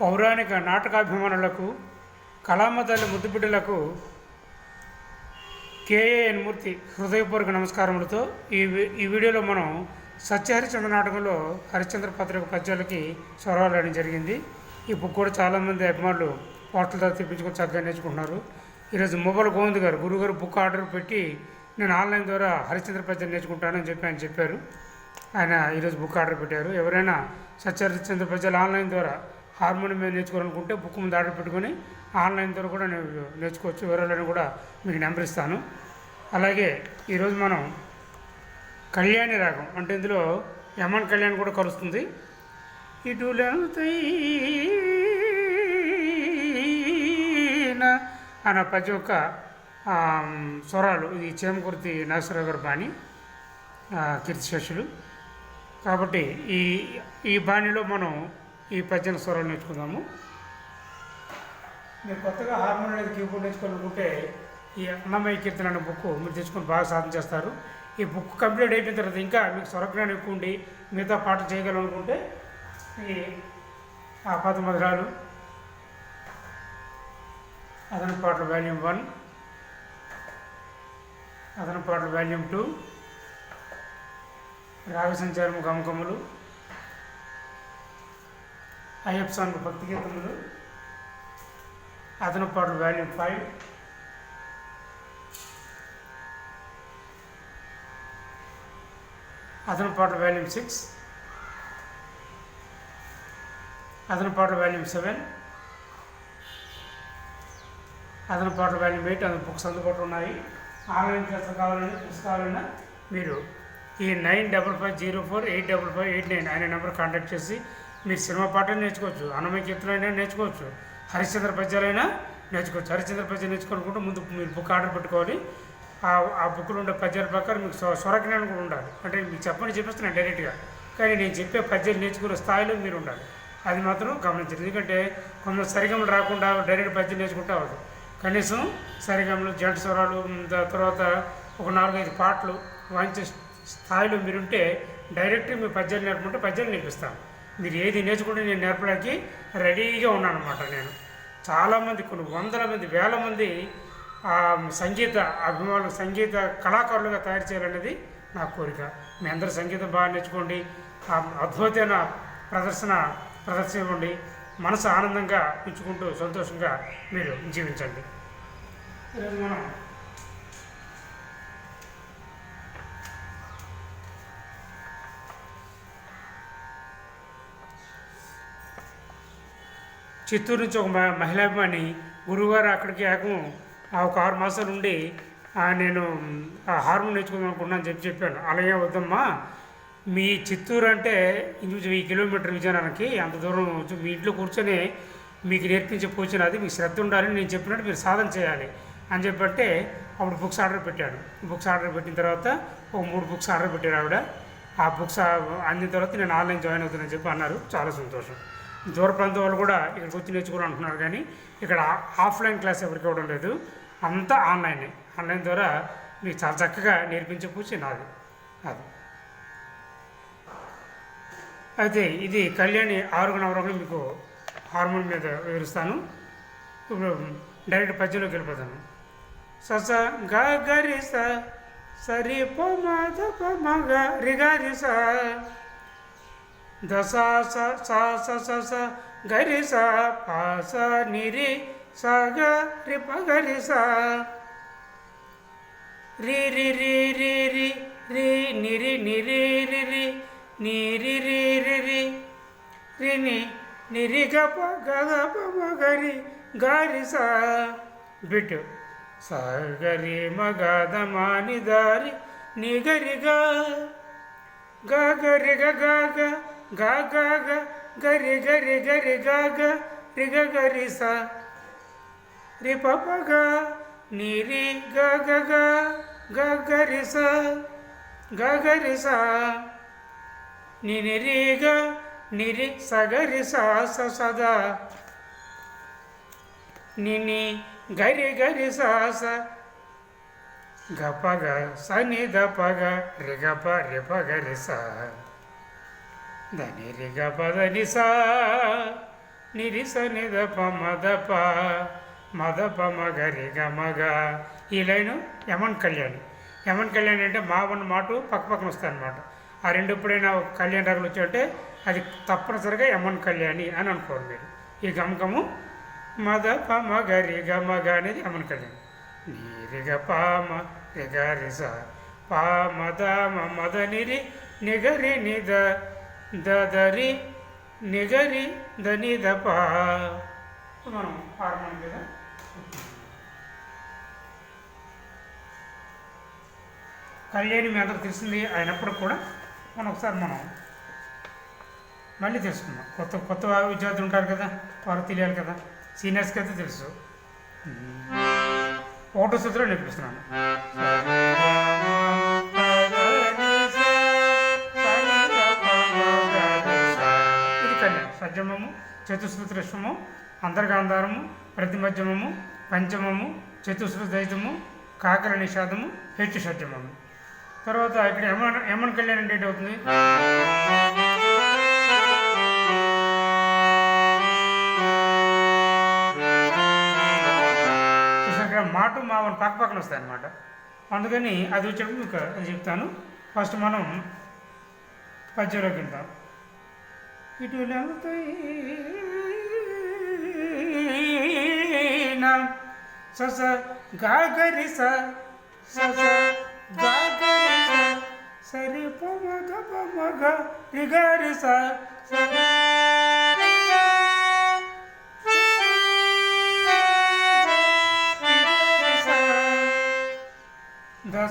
పౌరాణిక నాటకాభిమానులకు కళామతల్లి ముద్దుబిడ్డలకు కేఏఎన్ మూర్తి హృదయపూర్వక నమస్కారములతో ఈ ఈ వీడియోలో మనం సత్యహరిచంద్ర నాటకంలో హరిశ్చంద్ర పత్రిక పద్యాలకి స్వరాలు జరిగింది. ఈ బుక్ కూడా చాలామంది అభిమానులు పోర్టల్ ద్వారా తెప్పించుకొని చక్కగా నేర్చుకుంటున్నారు. ఈరోజు మొబైల్ గోవింద్ గారు గురుగారు బుక్ ఆర్డర్ పెట్టి నేను ఆన్లైన్ ద్వారా హరిశ్చంద్ర పద్యం నేర్చుకుంటానని చెప్పి ఆయన చెప్పారు. ఆయన ఈరోజు బుక్ ఆర్డర్ పెట్టారు. ఎవరైనా సత్యహరిశ్చంద్ర పద్యాలు ఆన్లైన్ ద్వారా హార్మోనియం మీద నేర్చుకోవాలనుకుంటే బుక్ ముందు ఆర్డర్ పెట్టుకొని ఆన్లైన్ ద్వారా కూడా నేను నేర్చుకోవచ్చు. వివరాలను కూడా మీకు నెంబర్ ఇస్తాను అలాగే ఈరోజు మనం కళ్యాణి రాగం అంటే ఇందులో యమన్ కళ్యాణ్ కూడా కలుస్తుంది. ఇటులైన అన్న ప్రతి ఒక్క స్వరాలు ఇది చేమకుర్తి నాగేశ్వరరావు గారి బాణి ఆ, కీర్తిశేషులు. కాబట్టి ఈ ఈ బాణిలో మనం ఈ పద్యం స్వరాలు నేర్చుకుందాము. మీరు కొత్తగా హార్మోన్ అనేది కీబోర్డ్ నేర్చుకోవాలనుకుంటే ఈ అన్నమయ్య కీర్తన అనే బుక్ మీరు తెచ్చుకొని బాగా సాధన చేస్తారు. ఈ బుక్ కంప్లీట్ అయిపోయిన తర్వాత ఇంకా మీకు స్వరజ్ఞానం ఎక్కువ ఉండి మిగతా పాటలు చేయగలనుకుంటే ఈ ఆ పద మధురాలు అదన పాటలు వాల్యూమ్ వన్ అదన పాటలు వాల్యూమ్ టూ రాగ సంచారం గమకములు అయ్యప్ప స్వామి భక్తి గీతములు అదన పాటలు వాల్యూమ్ ఫైవ్. అదన పాటలు వాల్యూమ్ సిక్స్. అదన పాటలు వాల్యూమ్ సెవెన్. అదన పాటలు వాల్యూమ్ ఎయిట్. అదన బుక్స్ అందుబాటులో ఉన్నాయి. ఆన్లైన్ క్లాసులు కావాలన్నా బుక్స్ కావాలన్నా మీరు ఈ nine double five zero four eight double five eight nine అనే నెంబర్ కాంటాక్ట్ చేసి మీరు సినిమా పాటలు నేర్చుకోవచ్చు అన్నమయ్య కీర్తనైనా నేర్చుకోవచ్చు హరిశ్చంద్ర పద్యాలైనా నేర్చుకోవచ్చు. హరిశ్చంద్ర పద్యం నేర్చుకోవాలనుకుంటే ముందు మీరు బుక్ ఆర్డర్ పెట్టుకోవాలి. ఆ ఆ బుక్లో ఉండే పద్యాల ప్రకారం మీకు స్వరజ్ఞానం కూడా ఉండాలి. అంటే మీకు చెప్పని చెప్పేస్తున్నాను డైరెక్ట్గా కానీ నేను చెప్పే పద్యాలు నేర్చుకునే స్థాయిలో మీరు ఉండాలి. అది మాత్రం గమనించాలి ఎందుకంటే కొంత సరిగమలు రాకుండా డైరెక్ట్ పద్యం నేర్చుకుంటే అవ్వదు. కనీసం సరిగమలు జంట స్వరాలు తర్వాత ఒక నాలుగైదు పాటలు వాయించే స్థాయిలో మీరుంటే డైరెక్ట్ మీ పద్యాలు నేర్పుకుంటే పద్యాలు నేర్పిస్తాను మీరు ఏది నేర్చుకుంటే నేను నేర్పడానికి రెడీగా ఉన్నాను అనమాట నేను. చాలామంది కొన్ని వందల మంది వేల మంది ఆ, సంగీత అభిమానులు సంగీత కళాకారులుగా తయారు చేయాలనేది నా కోరిక. మీ అందరు సంగీతం బాగా నేర్చుకోండి ఆ అద్భుతమైన ప్రదర్శన ప్రదర్శించండి మనసు ఆనందంగా ఉంచుకుంటూ సంతోషంగా మీరు జీవించండి. ఈరోజు మనం చిత్తూరు నుంచి ఒక మ- మహిళాభిమాని గురువుగారు అక్కడికి ఏకం ఆ ఒక ఆరు మాసాలు ఉండి నేను ఆ హార్మోన్ నేర్చుకుందాం అనుకున్నాను చెప్పి చెప్పాను. అలాగే వద్దమ్మా మీ చిత్తూరు అంటే ఇంచుమించు వెయ్యి కిలోమీటర్ విజయనగరానికి అంత దూరం మీ ఇంట్లో కూర్చొని మీకు నేర్పించే కూర్చొని అది మీకు శ్రద్ధ ఉండాలి నేను చెప్పినట్టు మీరు సాధన చేయాలి అని చెప్పంటే అప్పుడు బుక్స్ ఆర్డర్ పెట్టాను బుక్స్ ఆర్డర్ పెట్టిన తర్వాత ఒక మూడు బుక్స్ ఆర్డర్ పెట్టారు ఆవిడ. ఆ బుక్స్ అందిన తర్వాత నేను ఆన్లైన్ జాయిన్ అవుతానని చెప్పి అన్నారు. చాలా సంతోషం. దూర ప్రాంతం వాళ్ళు కూడా ఇక్కడికి వచ్చి నేర్చుకోవాలి అంటున్నారు కానీ ఇక్కడ ఆఫ్లైన్ క్లాస్ ఎవరికి ఇవ్వడం లేదు. అంతా ఆన్లైనే. ఆన్లైన్ ద్వారా మీకు చాలా చక్కగా నేర్పించే పూచి నాది. అది. అయితే ఇది కళ్యాణి ఆరుగు నవరంలో మీకు హార్మోన్ మీద వివరిస్తాను. ఇప్పుడు డైరెక్ట్ పద్యంలోకి వెళ్ళిపోతాను. సస గ గరి స సరి ప మ ద గ రి స దస స స స గరి స ప స ని స గ రి ప గ స రి రి రి రి రి రి నిరి నిరి రి రి నిరి రి రి రి రి రి ని ని గ ప గ గ ప మ గ రి గ రి స బిట్ స గ మ గ ద మ ని ద రి గ గ గ గ గ గ గ గ గ గ గ రి గ రి గ రి గ గ రి గ గ రి స రి ప ప గ ని రి గ గ గ గ గ రి స గ గ రి స ని ని రి గ ని రి స గ రి స స స ద ని ని గ రి గ రి స స గ ప గ స ని ద ప గ రి గ ప రి ప గ రి ధనిరిగ పద రి ని నిరిస నిదప ప మద మగరిగ మద మగ ఈ లైను యమన్ కళ్యాణి. యమన్ కళ్యాణ్ అంటే మా వన్ మాట పక్క పక్కన వస్తాయి అన్నమాట ఆ రెండు ఎప్పుడైనా కళ్యాణ్ కళ్యాణ వచ్చాయంటే అది తప్పనిసరిగా యమన్ కళ్యాణి అని అనుకోరు మీరు. ఈ గమకము మద ప మగరి గ మగ అనేది యమన్ కళ్యాణ్. నీరిగ పామ రిగ రిస పా మద మ మద నిరి నిగరి నిద దరి నిగరి దని దప మనం హార్మోన్ మీద కళ్యాణి మీ అందరికి తెలిసింది అయినప్పుడు కూడా మనం ఒకసారి మనం మళ్ళీ తెలుసుకుందాం. కొత్త కొత్త విద్యార్థులు ఉంటారు కదా వారు తెలియాలి కదా. సీనియర్స్కి అయితే తెలుసు. ఒకటో సూత్రం నేర్పిస్తున్నాను. కళ్యాణం చతుశ్రుతృష్మము అంతర్గాంధారము ప్రతిమధ్యమము పంచమము చతుశ్రుతైతము కాకర నిషాదము హెచ్చు షడ్జమము తర్వాత ఇక్కడ యమన్ యమన్ కళ్యాణం డేట్ అవుతుంది. మాట మావన్ పక్క పక్కన వస్తాయి అన్నమాట అందుకని అది వచ్చేటప్పుడు మీకు చెప్తాను. ఫస్ట్ మనం పద్యంలోకి వెళ్తాం ना सस गागरिसा सस गागरिसा सरी पमग पमग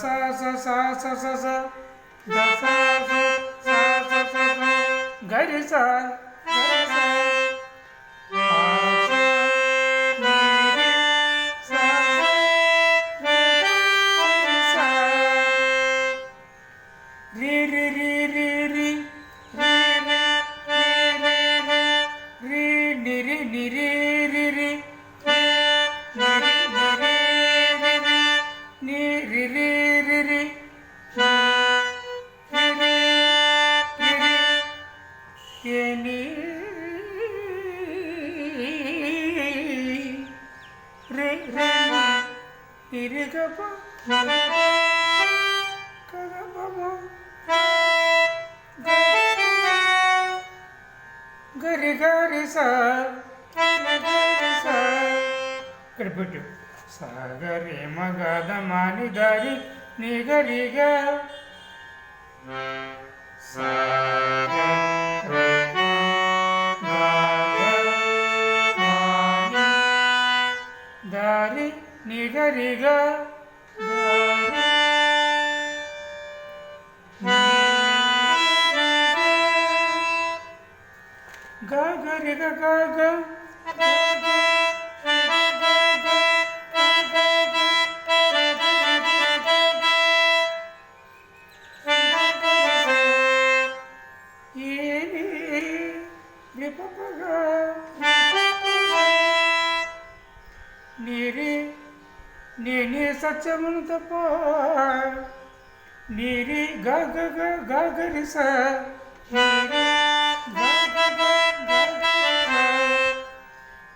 स स स स दसा guidance రి రి ఇరిగప కగపమ గరి గరి స ఇక్కడ పెట్టు. సాగరి మగద మాని దారి నిగరిగా. ಈಗ ಚಮುಂತಪ ನೀರಿ ಗಗ ಗಗರಿಸ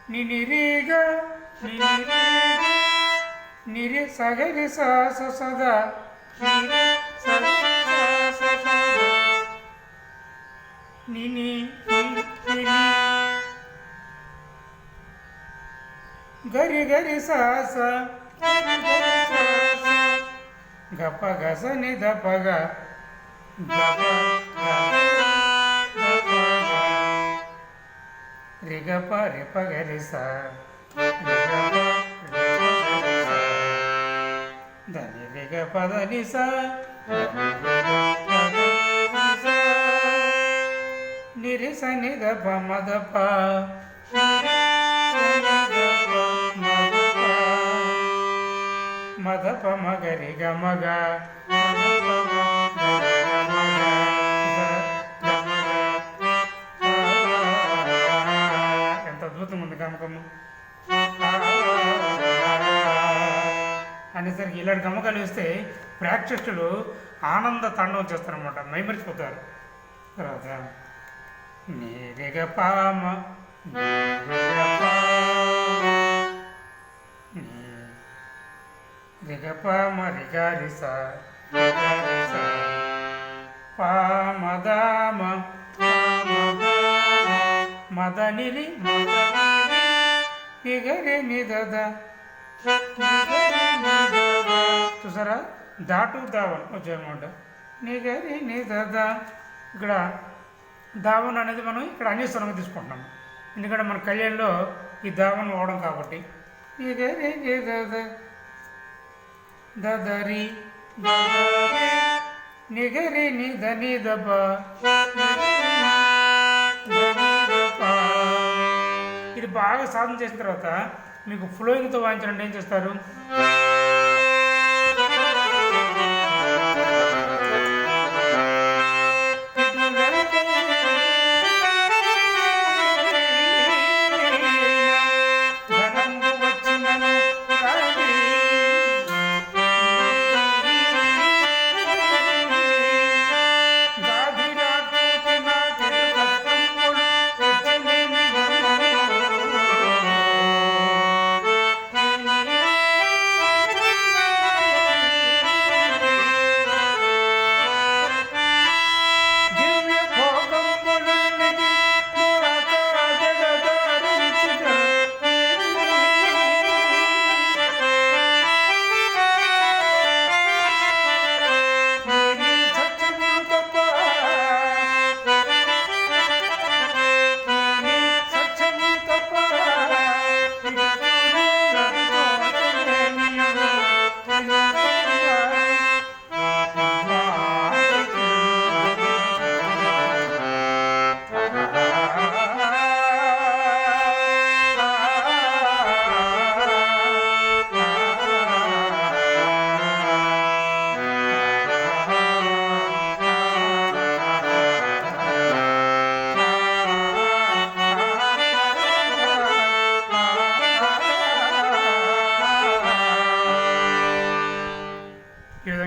ನಿನಿರೀಗ ನಿರಿ ಸಗರಿ ಸಸದ ನಿನಿ ಗರಿ ಗರಿ ಸಾಸ గప గస నిధ పగ గప రిగప రిపగరిస దని రిగ పదని నిరిస నిధ ప మదప మద పమ గమగ ఎంత అద్భుతం ఉంది గమకము అనేసరికి ఇలాంటి గమకాలు వేస్తే ప్రేక్షకులు ఆనంద తాండవం చేస్తారనమాట మైమరిచిపోతారు. తర్వాత నేరెగ పామ నేరెగ పామ. రిగప మరిగారిస పామదామ మదనిరి నిగరి నిదద చూసారా దాటు దావన్ వచ్చాయన్నమాట నిగరి నిదద ఇక్కడ దావన్ అనేది మనం ఇక్కడ అన్యస్వరంగా తీసుకుంటున్నాము ఎందుకంటే మన కళ్యాణ్లో ఈ దావన్ వాడడం కాబట్టి. నిగరి నిదద దదరి నిగరి నిద నిదబ ఇది బాగా సాధన చేసిన తర్వాత మీకు ఫ్లోయింగ్తో వాయించాలంటే ఏం చేస్తారు?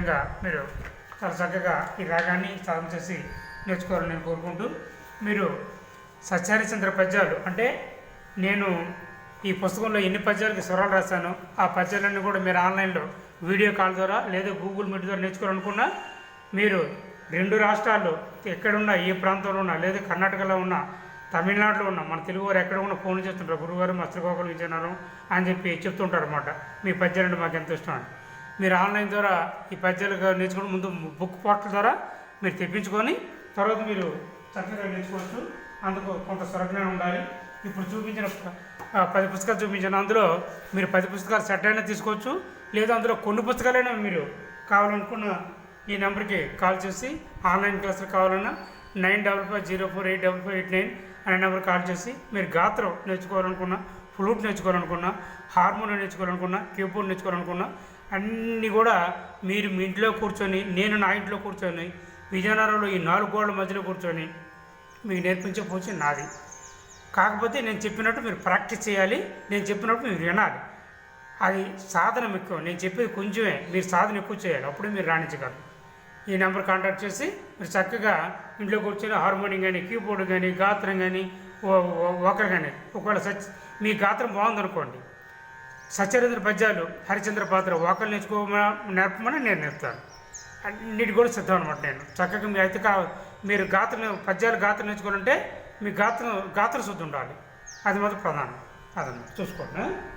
విధంగా మీరు చాలా చక్కగా ఈ రాగాన్ని సాధన చేసి నేర్చుకోవాలని నేను కోరుకుంటూ మీరు సత్యహరిచంద్ర పద్యాలు అంటే నేను ఈ పుస్తకంలో ఎన్ని పద్యాలకి స్వరాలు రాశానో ఆ పద్యాలన్నీ కూడా మీరు ఆన్లైన్లో వీడియో కాల్ ద్వారా లేదా గూగుల్ మీట్ ద్వారా నేర్చుకోవాలనుకున్నా మీరు రెండు రాష్ట్రాల్లో ఎక్కడున్నా ఏ ప్రాంతంలో ఉన్నా లేదా కర్ణాటకలో ఉన్నా తమిళనాడులో ఉన్న మన తెలుగు వారు ఎక్కడ కూడా ఫోన్ చేస్తుంటారు. గురువారు మస్టర్ గోకులు విజయనగరం అని చెప్పి చెప్తుంటారు అనమాట మీ పద్యాలంటే మాకు ఎంత ఇష్టం అని. మీరు ఆన్లైన్ ద్వారా ఈ పద్యాలు నేర్చుకుని ముందు బుక్ పోర్టల్ ద్వారా మీరు తెప్పించుకొని తర్వాత మీరు చక్కగా నేర్చుకోవచ్చు. అందుకు కొంత స్వరజ్ఞానం ఉండాలి. ఇప్పుడు చూపించిన ప- పది పుస్తకాలు చూపించిన అందులో మీరు పది పుస్తకాలు సెట్ అయినా తీసుకోవచ్చు. లేదా అందులో కొన్ని పుస్తకాలైనా మీరు కావాలనుకున్న ఈ నెంబర్కి కాల్ చేసి ఆన్లైన్ క్లాసులు కావాలన్నా nine double five zero four eight double five eight nine అనే నెంబర్ కాల్ చేసి మీరు గాత్రం నేర్చుకోవాలనుకున్నా ఫ్లూట్ నేర్చుకోవాలనుకున్నా హార్మోన్ నేర్చుకోవాలనుకున్నా కీబోర్డ్ నేర్చుకోవాలనుకున్నా అన్నీ కూడా మీరు మీ ఇంట్లో కూర్చొని నేను నా ఇంట్లో కూర్చొని విజయనగరంలో ఈ నాలుగు గోడల మధ్యలో కూర్చొని మీకు నేర్పించే పూచి నాది. కాకపోతే నేను చెప్పినట్టు మీరు ప్రాక్టీస్ చేయాలి నేను చెప్పినట్టు మీరు వినాలి. అది సాధన ఎక్కువ నేను చెప్పేది కొంచెమే. మీరు సాధన ఎక్కువ చేయాలి. అప్పుడు మీరు రాణించగలరు. ఈ నెంబర్ కాంటాక్ట్ చేసి మీరు చక్కగా ఇంట్లో కూర్చొని హార్మోనియం కానీ కీబోర్డ్ కానీ గాత్రం కానీ ఒకరు కానీ ఒకవేళ సచ్ మీ గాత్రం బాగుందనుకోండి సత్యరేంద్ర పద్యాలు హరిచంద్ర పాత్ర వాకలు నేర్చుకోమా నేర్పమని నేను నేర్పుతాను. అన్నిటి కూడా సిద్ధం అనమాట నేను. చక్కగా మీ అయితే మీరు గాత్రం పద్యాలు గాత్రం నేర్చుకోవాలంటే మీ గాత్రం గాత్ర శుద్ధి ఉండాలి. అది మాత్రం ప్రధానం. అదన్నమాట. చూసుకోండి